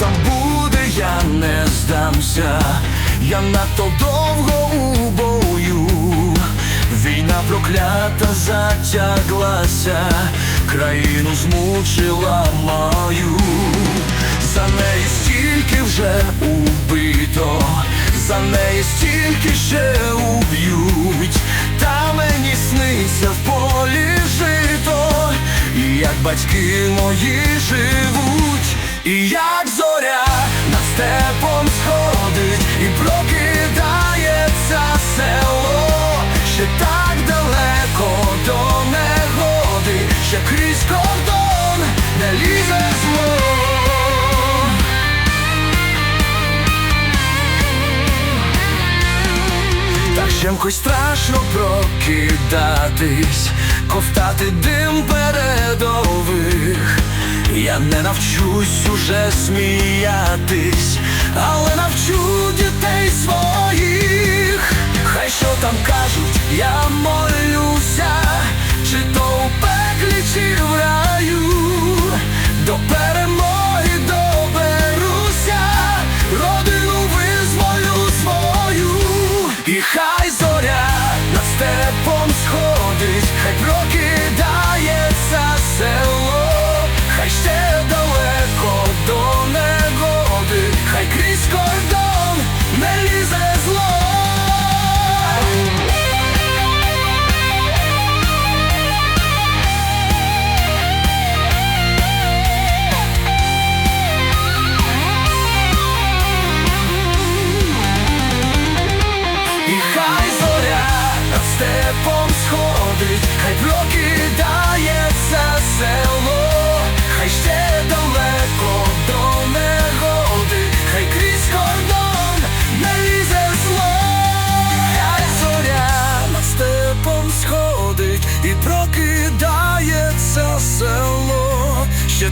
Там буде, я не здамся, я надто довго у бою. Війна проклята затяглася, країну змучила мою, за неї стільки вже убито, за неї стільки ще уб'ють, та мені сниться в полі жито, і як батьки мої живуть, Щемко й страшно прокидатись, ковтати дим передових. Я не навчусь уже сміятись, але навчу дітей своїх. Хай що там кажуть, я молюся, чи то у пеклі, чи в раю, сходить, хай прокидається степом сходить, хай прокидається село, хай ще далеко до негоди, хай крізь кордон не лізе зло, хай зоря над степом сходить і прокидається село, ще